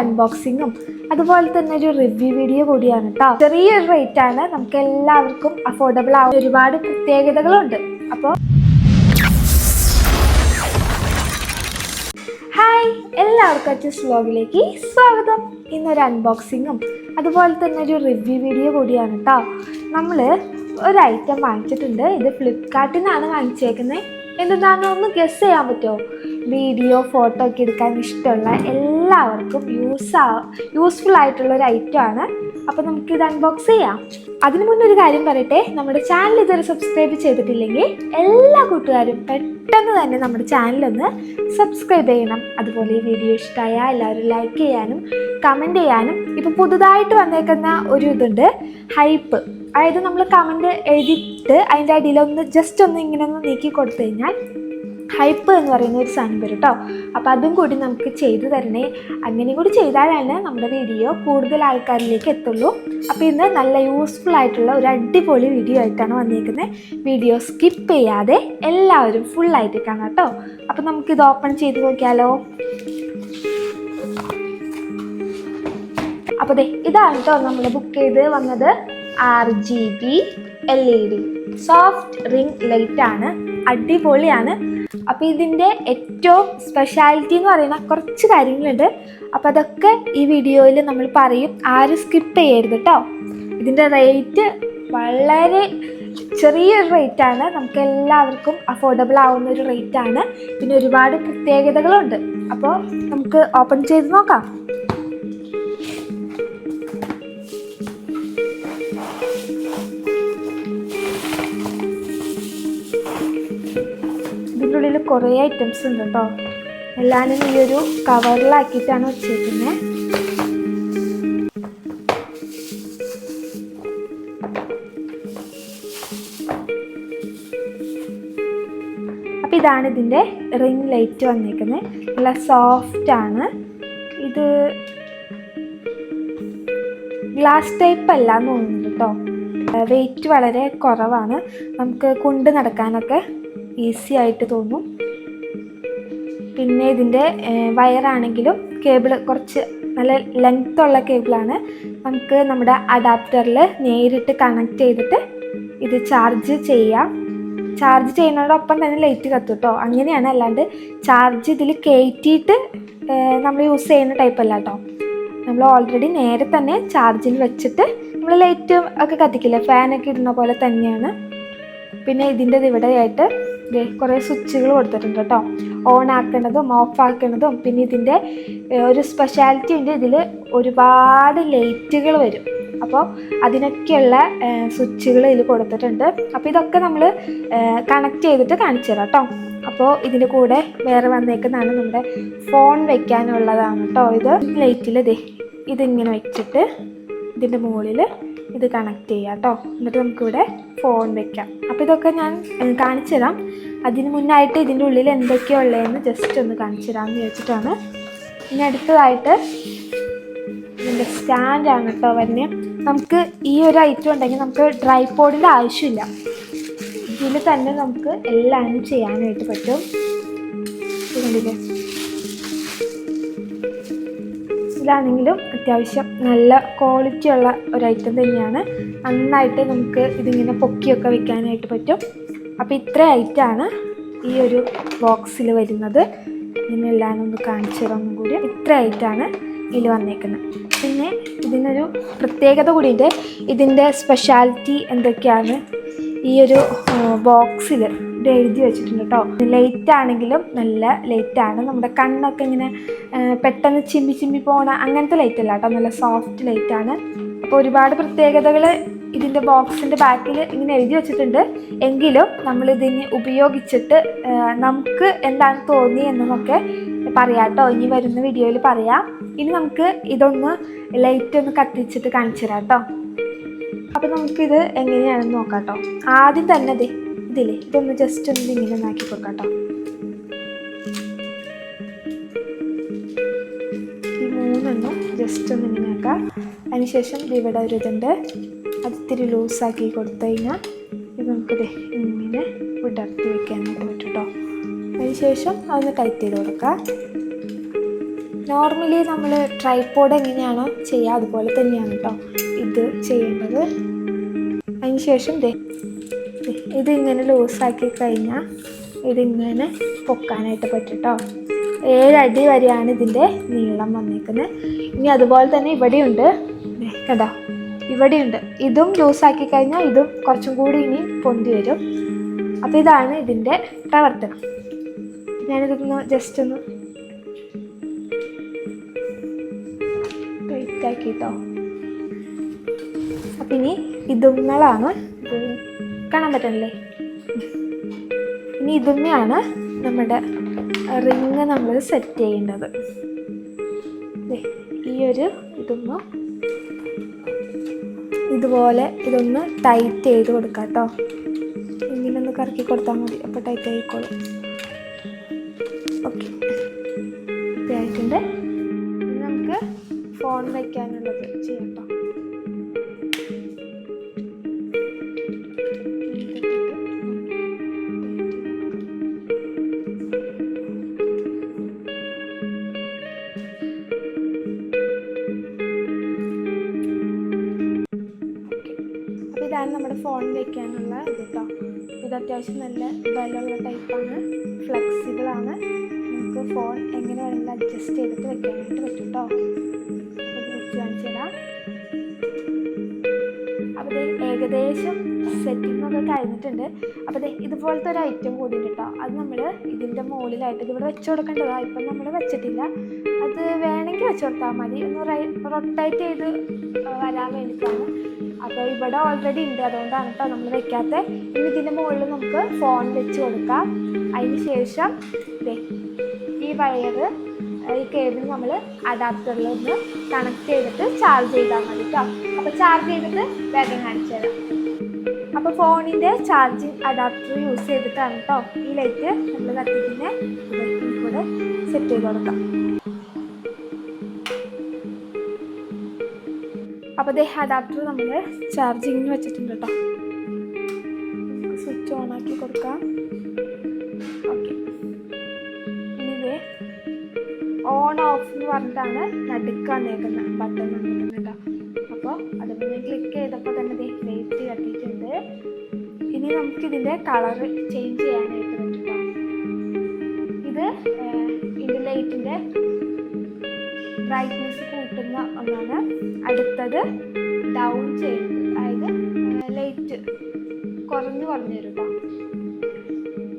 അൺബോക്സിങ്ങും അതുപോലെ തന്നെ ഒരു റിവ്യൂ വീഡിയോ കൂടിയാണ് കേട്ടോ ചെറിയൊരു റേറ്റ് ആണ്. നമുക്ക് എല്ലാവർക്കും അഫോർഡബിൾ ആവുന്ന ഒരുപാട് പ്രത്യേകതകളുണ്ട്. അപ്പോൾ ഹായ് എല്ലാവർക്കും അച്ചസ് വ്ലോഗിലേക്ക് സ്വാഗതം. ഇന്നൊരു അൺബോക്സിങ്ങും അതുപോലെ തന്നെ ഒരു റിവ്യൂ വീഡിയോ കൂടിയാണ് കേട്ടോ നമ്മൾ ഒരു ഐറ്റം വാങ്ങിച്ചിട്ടുണ്ട്. ഇത് ഫ്ലിപ്കാർട്ടിൽ നിന്നാണ് വാങ്ങിച്ചേക്കുന്നത് എന്താണ് ഒന്ന് ഗസ് ചെയ്യാൻ പറ്റുമോ? വീഡിയോ ഫോട്ടോ ഒക്കെ എടുക്കാൻ ഇഷ്ടമുള്ള എല്ലാവർക്കും യൂസ് ആ യൂസ്ഫുൾ ആയിട്ടുള്ള ഒരു ഐറ്റം ആണ്. അപ്പോൾ ഇത് അൺബോക്സ് ചെയ്യാം. അതിനു മുന്നേ ഒരു കാര്യം പറയട്ടെ. നമ്മുടെ ചാനൽ ഇതുവരെ സബ്സ്ക്രൈബ് ചെയ്തിട്ടില്ലെങ്കിൽ എല്ലാ കൂട്ടുകാരും പെട്ടെന്ന് തന്നെ നമ്മുടെ ചാനലൊന്ന് സബ്സ്ക്രൈബ് ചെയ്യണം. അതുപോലെ ഈ വീഡിയോ ഇഷ്ടമായ എല്ലാവരും ലൈക്ക് ചെയ്യാനും കമന്റ് ചെയ്യാനും. ഇപ്പോൾ പുതുതായിട്ട് വന്നേക്കുന്ന ഒരു ഇതുണ്ട് ഹൈപ്പ് അതായത് നമ്മൾ കമന്റ് എഴുതിയിട്ട് അതിന്റെ അടിയിലൊന്ന് ജസ്റ്റ് ഒന്ന് ഇങ്ങനെ ഒന്ന് നീക്കി കൊടുത്തു കഴിഞ്ഞാൽ ഹൈപ്പ് എന്ന് പറയുന്ന ഒരു സാധനം വരും കേട്ടോ അപ്പോൾ അതും കൂടി നമുക്ക് ചെയ്തു തരണേ. അങ്ങനെയും കൂടി ചെയ്താലാണ് നമ്മുടെ വീഡിയോ കൂടുതൽ ആൾക്കാരിലേക്ക് എത്തുള്ളൂ. അപ്പോൾ ഇന്ന് നല്ല യൂസ്ഫുൾ ആയിട്ടുള്ള ഒരു അടിപൊളി വീഡിയോ ആയിട്ടാണ് വന്നിരിക്കുന്നത് വീഡിയോ സ്കിപ്പ് ചെയ്യാതെ എല്ലാവരും ഫുള്ളായിട്ട് കാണാം കേട്ടോ അപ്പോൾ നമുക്കിത് ഓപ്പൺ ചെയ്ത് നോക്കിയാലോ? അപ്പോൾ ദേ ഇതാണ് കേട്ടോ നമ്മൾ ബുക്ക് ചെയ്ത് വന്നത്. R G B L E D soft ring light ആണ് അടിപൊളിയാണ്. അപ്പോൾ ഇതിന്റെ ഏറ്റവും സ്പെഷ്യാലിറ്റി എന്ന് പറയുന്ന കുറച്ച് കാര്യങ്ങളുണ്ട്. അപ്പോൾ അതൊക്കെ ഈ വീഡിയോയിൽ നമ്മൾ പറയും. ആരും സ്കിപ്പ് ചെയ്യരുത് കേട്ടോ ഇതിന്റെ റേറ്റ് വളരെ ചെറിയൊരു റേറ്റ് ആണ്. നമുക്ക് എല്ലാവർക്കും അഫോർഡബിൾ ആവുന്ന ഒരു റേറ്റ് ആണ്. പിന്നെ ഒരുപാട് പ്രത്യേകതകളുണ്ട്. അപ്പോൾ നമുക്ക് ഓപ്പൺ ചെയ്ത് നോക്കാം. ഉള്ളിൽ കുറേ ഐറ്റംസ് ഉണ്ട് കേട്ടോ എല്ലാവരും ഈ ഒരു കവറിലാക്കിയിട്ടാണ് വെച്ചേക്കുന്നത് അപ്പോൾ ഇതാണ് ഇതിന്റെ റിംഗ് ലൈറ്റ് വന്നേക്കുന്നത് നല്ല സോഫ്റ്റ് ആണ്. ഇത് ഗ്ലാസ് ടൈപ്പ് അല്ല എന്ന് തോന്നുന്നുണ്ട് കേട്ടോ വെയിറ്റ് വളരെ കുറവാണ്. നമുക്ക് കൊണ്ട് നടക്കാനൊക്കെ ഈസി ആയിട്ട് തോന്നും. പിന്നെ ഇതിന്റെ വയറാണെങ്കിലും കേബിൾ കുറച്ച് നല്ല ലെങ്ത് ഉള്ള കേബിളാണ്. നമുക്ക് നമ്മുടെ അഡാപ്റ്ററിൽ നേരിട്ട് കണക്ട് ചെയ്തിട്ട് ഇത് ചാർജ് ചെയ്യാം. ചാർജ് ചെയ്യുന്നതോടൊപ്പം തന്നെ ലൈറ്റ് കത്തും കേട്ടോ അങ്ങനെയാണ് അല്ലാണ്ട് ചാർജ് ഇതിൽ കയറ്റിയിട്ട് നമ്മൾ യൂസ് ചെയ്യുന്ന ടൈപ്പ് അല്ല കേട്ടോ നമ്മൾ ഓൾറെഡി നേരെ തന്നെ ചാർജിൽ വെച്ചിട്ട് നമ്മൾ ലൈറ്റ് ഒക്കെ കത്തിക്കില്ലേ? ഫാനൊക്കെ ഇടുന്ന പോലെ തന്നെയാണ്. പിന്നെ ഇതിന്റെ ഇവിടെയായിട്ട് കുറേ സ്വിച്ചുകൾ കൊടുത്തിട്ടുണ്ട് കേട്ടോ. ഓൺ ആക്കുന്നതും ഓഫ് ആക്കുന്നതും പിന്നെ ഇതിന്റെ ഒരു സ്പെഷ്യാലിറ്റി ഉണ്ട്. ഇതിൽ ഒരുപാട് ലൈറ്റുകൾ വരും. അപ്പോൾ അതിനൊക്കെയുള്ള സ്വിച്ചുകൾ ഇതിൽ കൊടുത്തിട്ടുണ്ട്. അപ്പോൾ ഇതൊക്കെ നമ്മൾ കണക്ട് ചെയ്തിട്ട് കാണിച്ചു തരാം കേട്ടോ. അപ്പോൾ ഇതിന്റെ കൂടെ വേറെ വന്നേക്കുന്നതാണ് നമ്മുടെ ഫോൺ വെക്കാനുള്ളതാണ് കേട്ടോ ഇത്. ലൈറ്റിൽ ദേ ഇതിങ്ങനെ വെച്ചിട്ട് ഇതിന്റെ മുകളിൽ ഇത് കണക്ട് ചെയ്യാം കേട്ടോ എന്നിട്ട് നമുക്കിവിടെ ഫോൺ വെക്കാം. അപ്പോൾ ഇതൊക്കെ ഞാൻ കാണിച്ചു തരാം. അതിന് മുന്നായിട്ട് ഇതിന്റെ ഉള്ളിൽ എന്തൊക്കെയാണ് ഉള്ളതെന്ന് ജസ്റ്റ് ഒന്ന് കാണിച്ചു തരാമെന്ന് ചോദിച്ചിട്ടാണ് ഇനി അടുത്തതായിട്ട് ഇതിന്റെ സ്റ്റാൻഡാണ് കേട്ടോ വരുന്നത് നമുക്ക് ഈ ഒരു ഐറ്റം ഉണ്ടെങ്കിൽ നമുക്ക് ഡ്രൈ പോഡിന്റെ ആവശ്യമില്ല. ഇതിൽ തന്നെ നമുക്ക് എല്ലാം ചെയ്യാനായിട്ട് പറ്റും. ഇതാണെങ്കിലും അത്യാവശ്യം നല്ല ക്വാളിറ്റി ഉള്ള ഒരു ഐറ്റം തന്നെയാണ്. നന്നായിട്ട് നമുക്ക് ഇതിങ്ങനെ പൊക്കിയൊക്കെ വെക്കാനായിട്ട് പറ്റും. അപ്പോൾ ഇത്ര ഐറ്റമാണ് ഈ ഒരു ബോക്സിൽ വരുന്നത്. ഇതിനെല്ലാം ഒന്ന് കാണിച്ചു തരാം ഒന്നും കൂടി. ഇത്ര ഐറ്റമാണ് ഇതിൽ വന്നേക്കുന്നത്. പിന്നെ ഇതിനൊരു പ്രത്യേകത കൂടിയുണ്ട്. ഇതിന്റെ സ്പെഷ്യാലിറ്റി എന്തൊക്കെയാണ്? ഈ ഒരു ബോക്സിൽ ഇത് എഴുതി വെച്ചിട്ടുണ്ട് കേട്ടോ ലൈറ്റ് ആണെങ്കിലും നല്ല ലൈറ്റ് ആണ്. നമ്മുടെ കണ്ണൊക്കെ ഇങ്ങനെ പെട്ടെന്ന് ചിമ്മി ചിമ്മി പോണ അങ്ങനത്തെ ലൈറ്റ് അല്ല കേട്ടോ നല്ല സോഫ്റ്റ് ലൈറ്റ് ആണ്. അപ്പോൾ ഒരുപാട് പ്രത്യേകതകൾ ഇതിന്റെ ബോക്സിന്റെ ബാക്കിൽ ഇങ്ങനെ എഴുതി വെച്ചിട്ടുണ്ട്. എങ്കിലും നമ്മൾ ഇതിനെ ഉപയോഗിച്ചിട്ട് നമുക്ക് എന്താണ് തോന്നി എന്നൊക്കെ പറയാം കേട്ടോ ഇനി വരുന്ന വീഡിയോയിൽ പറയാം. ഇനി നമുക്ക് ഇതൊന്ന് ലൈറ്റ് ഒന്ന് കത്തിച്ചിട്ട് കാണിച്ചു തരാം കേട്ടോ അപ്പോൾ നമുക്കിത് എങ്ങനെയാണെന്ന് നോക്കാം കേട്ടോ ആദ്യം തന്നെ ഇതില്ലേ ഇതൊന്ന് ജസ്റ്റ് ഒന്ന് ഇങ്ങനെ നാക്കി കൊടുക്കാം ഈ മൂന്നെണ്ണം ജസ്റ്റ് ഒന്ന് ഇങ്ങനെ ആക്കാം. അതിനുശേഷം ഇവിടെ ഒരു ഇതുണ്ട്. അത് ഇത്തിരി ലൂസാക്കി കൊടുത്തു കഴിഞ്ഞാൽ ഇത് നമുക്ക് ദേ ഇങ്ങനെ വിടർത്തി വെക്കാനായിട്ട് പറ്റും കേട്ടോ അതിനുശേഷം അതൊന്ന് ടൈറ്റ് ചെയ്ത് കൊടുക്കാം. നോർമലി നമ്മൾ ട്രൈപ്പോഡ് എങ്ങനെയാണോ ചെയ്യുക അതുപോലെ തന്നെയാണ് കേട്ടോ ഇത് ചെയ്യേണ്ടത്. അതിന് ശേഷം ദേ ദേ, ഇതിങ്ങനെ ലൂസാക്കി കഴിഞ്ഞാൽ ഇതിങ്ങനെ പൊക്കാനായിട്ട് പറ്റും ഏഴടി വരെയാണ് ഇതിന്റെ നീളം വന്നിരിക്കുന്നത് ഇനി അതുപോലെ തന്നെ ഇവിടെയുണ്ട്. കേട്ടോ ഇവിടെയുണ്ട്. ഇതും ലൂസാക്കി കഴിഞ്ഞാൽ ഇതും കുറച്ചും കൂടി ഇനി പൊന്തി വരും. അപ്പോൾ ഇതാണ് ഇതിന്റെ പ്രവർത്തനം. ഞാനിതൊന്ന് ജസ്റ്റ് ഒന്ന് ടൈറ്റാക്കിട്ടോ കേട്ടോ അപ്പം ഇനി ഇതുങ്ങളാണ് കാണാൻ പറ്റണല്ലേ? ഇനി ഇതുമ്മയാണ് നമ്മുടെ റിങ് നമ്മൾ സെറ്റ് ചെയ്യേണ്ടത്. ഈ ഒരു ഇതുമ്മ ഇതുപോലെ ഇതൊന്ന് ടൈറ്റ് ചെയ്ത് കൊടുക്കാം കേട്ടോ ഇങ്ങനെ ഒന്ന് കറക്കി കൊടുത്താൽ മതി. അപ്പോൾ ടൈറ്റ് ആയിക്കോളും. ഓക്കെ ആയിട്ടുണ്ട് നമുക്ക് ഫോൺ വയ്ക്കാനുള്ളത് ചെയ്യാം കേട്ടോ ഇതാണ് വെക്കാനുള്ള ഇത് കേട്ടോ ഇത് അത്യാവശ്യം നല്ല ബലമുള്ള ടൈപ്പാണ് ഫ്ലെക്സിബിളാണ് നമുക്ക് ഫോൺ എങ്ങനെ വേണമെങ്കിലും അഡ്ജസ്റ്റ് ചെയ്തിട്ട് വെക്കാനായിട്ട് പറ്റും കേട്ടോ ഇത് വെച്ച് കാണിച്ചു അപ്പോൾ ഏകദേശം സെറ്റിങ്ങൊക്കെ കഴിഞ്ഞിട്ടുണ്ട്. അപ്പോൾ ഇതുപോലത്തെ ഒരു ഐറ്റം കൂടി കേട്ടോ അത് നമ്മൾ ഇതിന്റെ മുകളിലായിട്ട് ഇവിടെ വെച്ച് കൊടുക്കേണ്ടതാണ് ഇപ്പം നമ്മൾ വെച്ചിട്ടില്ല. അത് വേണമെങ്കിൽ വെച്ച് കൊടുത്താൽ മതി. ഒന്ന് റൊട്ടേറ്റ് ചെയ്ത് വരാൻ വേണ്ടിയിട്ടാണ് അപ്പോൾ ഇവിടെ ഓൾറെഡി ഉണ്ട്. അതുകൊണ്ടാണ് കേട്ടോ നമ്മൾ വെക്കാത്ത. ഇനി ഇതിന്റെ മുകളിൽ നമുക്ക് ഫോൺ വെച്ച് കൊടുക്കാം. അതിന് ശേഷം ഈ വയറ് ഈ കേബിൾ നമ്മൾ അഡാപ്റ്ററിൽ ഒന്ന് കണക്ട് ചെയ്തിട്ട് ചാർജ് ചെയ്താൽ മതി കേട്ടോ അപ്പോൾ ചാർജ് ചെയ്തിട്ട് വേഗം കാണിച്ചു തരാം. അപ്പോൾ ഫോണിന്റെ ചാർജിങ് അഡാപ്റ്റർ യൂസ് ചെയ്തിട്ടാണ് കേട്ടോ ഈ ലൈറ്റ് നമ്മൾ കത്തിക്കുന്ന. കൂടെ സെറ്റ് ചെയ്ത് കൊടുക്കാം. അപ്പോൾ ദേ അഡാപ്റ്റർ നമ്മൾ ചാർജിങ്ങിന് വെച്ചിട്ടുണ്ട് കേട്ടോ സ്വിച്ച് ഓൺ ആക്കി കൊടുക്കാം. ഓൺ ഓഫ് എന്ന് പറഞ്ഞിട്ടാണ് നടുക്കാൻ നിൽക്കുന്ന ബട്ടൺ കേട്ടോ അപ്പോൾ അത് പിന്നെ ക്ലിക്ക് ചെയ്തപ്പോൾ തന്നെ ദേ ലൈറ്റ് കത്തിയിട്ടുണ്ട് ഇനി നമുക്ക് ഇതിന്റെ കളർ ചേഞ്ച് ചെയ്യാനായിട്ട് പറ്റും ഇത് ഇതിന്റെ ലൈറ്റിന്റെ ബ്രൈറ്റ്നെസ് കൂട്ടുന്ന ഒന്നാണ്. അടുത്തത് ഡൗൺ ചെയ്യുന്നത്. അതായത് ലൈറ്റ് കുറഞ്ഞു കുറഞ്ഞു വരും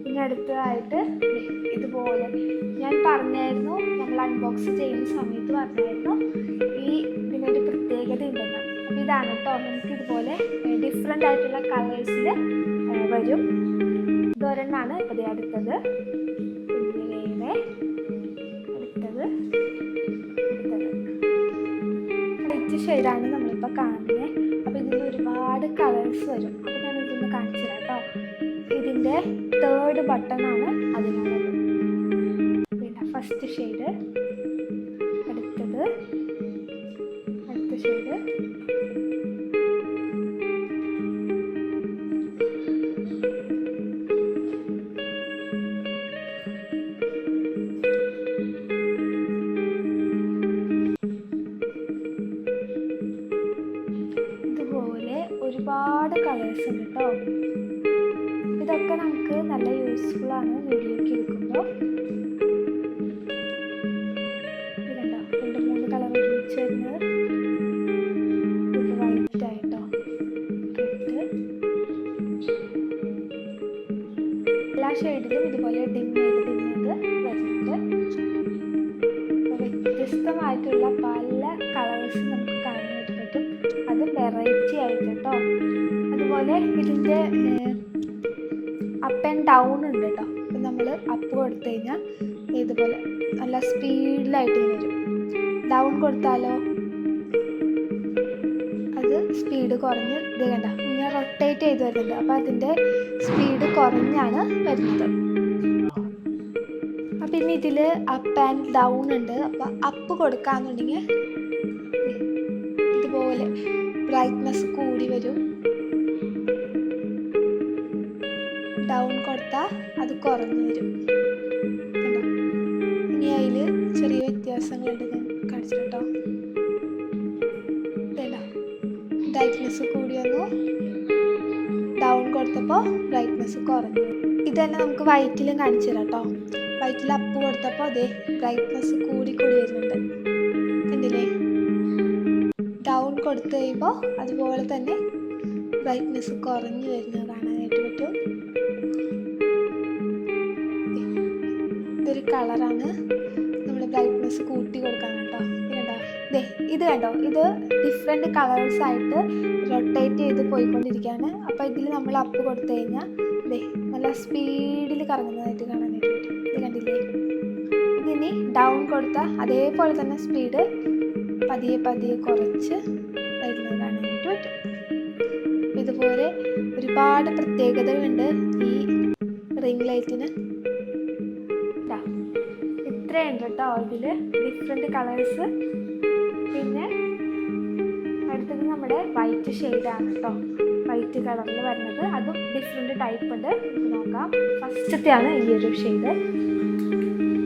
പിന്നെ ഇനി അടുത്തതായിട്ട് ഇതുപോലെ ഞാൻ പറഞ്ഞായിരുന്നു നമ്മൾ അൺബോക്സ് ചെയ്യുന്ന സമയത്ത് പറഞ്ഞായിരുന്നു ഈ ഇതിനൊരു പ്രത്യേകത ഉണ്ടെന്ന്. അപ്പോൾ ഇതാണ് കേട്ടോ. നമുക്ക് ഇതുപോലെ ഡിഫറെന്റ് ആയിട്ടുള്ള കളേഴ്സിൽ വരും. ഇതൊരെണ്ണാണ്. ഇപ്പോൾ അടുത്തത്. ലൈറ്റ് ഷെയ്ഡാണ് നമ്മളിപ്പോൾ കാണുന്നത് അപ്പോൾ ഇതിൽ ഒരുപാട് കളേഴ്സ് വരും. അപ്പോൾ ഞാൻ ഇതൊന്ന് കാണിച്ചു തരാം കേട്ടോ ഇതിന്റെ തേർഡ് ബട്ടണാണ് അതിനുള്ളത്. പിന്നെ ഫസ്റ്റ് ഷെയ്ഡ് അതുപോലെ ഇതിന്റെ അപ്പ് ആൻഡ് ഡൗൺ ഉണ്ട് കേട്ടോ അപ്പം നമ്മൾ അപ്പ് കൊടുത്തു കഴിഞ്ഞാൽ ഇതുപോലെ നല്ല സ്പീഡിലായിട്ട് വരും. ഡൗൺ കൊടുത്താലോ? അത് സ്പീഡ് കുറഞ്ഞ് ഇത് കണ്ട ഇങ്ങനെ റൊട്ടേറ്റ് ചെയ്ത് വരുന്നുണ്ട്. അപ്പോൾ അതിന്റെ സ്പീഡ് കുറഞ്ഞാണ് വരുന്നത്. ഇനി ഇതിൽ അപ്പ് ആൻഡ് ഡൗൺ ഉണ്ട്. അപ്പോൾ അപ്പ് കൊടുക്കാന്നുണ്ടെങ്കിൽ ഇതുപോലെ ബ്രൈറ്റ്നസ് കൂടി വരും. കുറഞ്ഞു വരും ഇനി അതിൽ ചെറിയ വ്യത്യാസങ്ങളുണ്ട് കാണിച്ചു കേട്ടോ ബ്രൈറ്റ്നെസ് കൂടി ഡൗൺ കൊടുത്തപ്പോൾ ബ്രൈറ്റ്നെസ് കുറഞ്ഞു. ഇത് നമുക്ക് വൈറ്റിലും കാണിച്ചു തരാം കേട്ടോ. വൈറ്റിൽ അപ്പ് കൊടുത്തപ്പോൾ അതേ ബ്രൈറ്റ്നെസ് കൂടി കൂടി വരുന്നുണ്ട്. കണ്ടില്ലേ? ഡൗൺ കൊടുത്തു കഴിയുമ്പോൾ അതുപോലെ തന്നെ ബ്രൈറ്റ്നെസ് കുറഞ്ഞു വരുന്നത് കാണാനായിട്ട് പറ്റും. കളറാണ് നമ്മൾ ബ്രൈറ്റ്നെസ് കൂട്ടി കൊടുക്കാൻ കേട്ടോ. ദേ ഇത് കണ്ടോ? ഇത് ഡിഫറെന്റ് കളേഴ്സ് ആയിട്ട് റൊട്ടേറ്റ് ചെയ്ത് പോയിക്കൊണ്ടിരിക്കുകയാണ്. അപ്പോൾ ഇതിൽ നമ്മൾ അപ്പ് കൊടുത്തു കഴിഞ്ഞാൽ ദേ നല്ല സ്പീഡിൽ കറങ്ങുന്നതായിട്ട് കാണാനായിട്ട് പറ്റും. ഇത് കണ്ടില്ലേ? ഇതിനി ഡൗൺ കൊടുത്ത അതേപോലെ തന്നെ സ്പീഡ് പതിയെ പതിയെ കുറച്ച് വരുന്നത് കാണാനായിട്ട് ഇതുപോലെ ഒരുപാട് പ്രത്യേകതകളുണ്ട് ഈ റിംഗ് ലൈറ്റിന് ഇത്രയുണ്ട് കേട്ടോ ഇതിൽ ഡിഫറെന്റ് കളേഴ്സ് പിന്നെ അടുത്തത് നമ്മുടെ വൈറ്റ് ഷെയ്ഡാണ് കേട്ടോ. വൈറ്റ് കളറിൽ വരുന്നത്. അതും ഡിഫറെന്റ് ടൈപ്പ് ഉണ്ട്. നോക്കാം. ഫസ്റ്റത്തെയാണ് ഈ ഒരു ഷെയ്ഡ്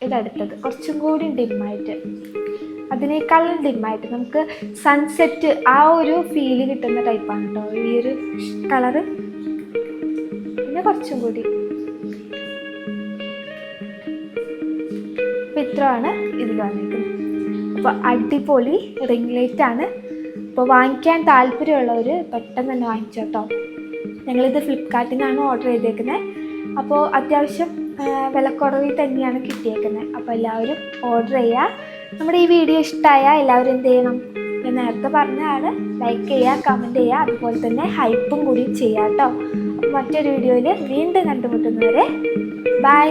ഇതടുത്തത് കുറച്ചും കൂടി ഡിമ്മായിട്ട് അതിനേക്കാളും ഡിമ്മായിട്ട് നമുക്ക് സൺസെറ്റ് ആ ഒരു ഫീൽ കിട്ടുന്ന ടൈപ്പാണ് കേട്ടോ. ഈ ഒരു കളറ് പിന്നെ കുറച്ചും കൂടി ഇത്രയാണ് ഇതിൽ വന്നിരിക്കുന്നത്. അപ്പോൾ അടിപൊളി റിംഗ് ലൈറ്റ് ആണ് അപ്പോൾ വാങ്ങിക്കാൻ താല്പര്യമുള്ളവർ പെട്ടെന്ന് തന്നെ വാങ്ങിച്ചു കേട്ടോ. ഞങ്ങളിത് ഫ്ലിപ്കാർട്ടിൽ നിന്നാണ് ഓർഡർ ചെയ്തേക്കുന്നത് അപ്പോൾ അത്യാവശ്യം വിലക്കുറവിൽ തന്നെയാണ് കിട്ടിയേക്കുന്നത് അപ്പോൾ എല്ലാവരും ഓർഡർ ചെയ്യുക നമ്മുടെ ഈ വീഡിയോ ഇഷ്ടമായാൽ എല്ലാവരും എന്ത് ചെയ്യണം? ഞാൻ നേരത്തെ പറഞ്ഞ ആൾ ലൈക്ക് ചെയ്യുക കമന്റ് ചെയ്യുക അതുപോലെ തന്നെ ഹൈപ്പും കൂടി ചെയ്യാം കേട്ടോ. മറ്റൊരു വീഡിയോയിൽ വീണ്ടും കണ്ടുമുട്ടുന്നവരെ ബൈ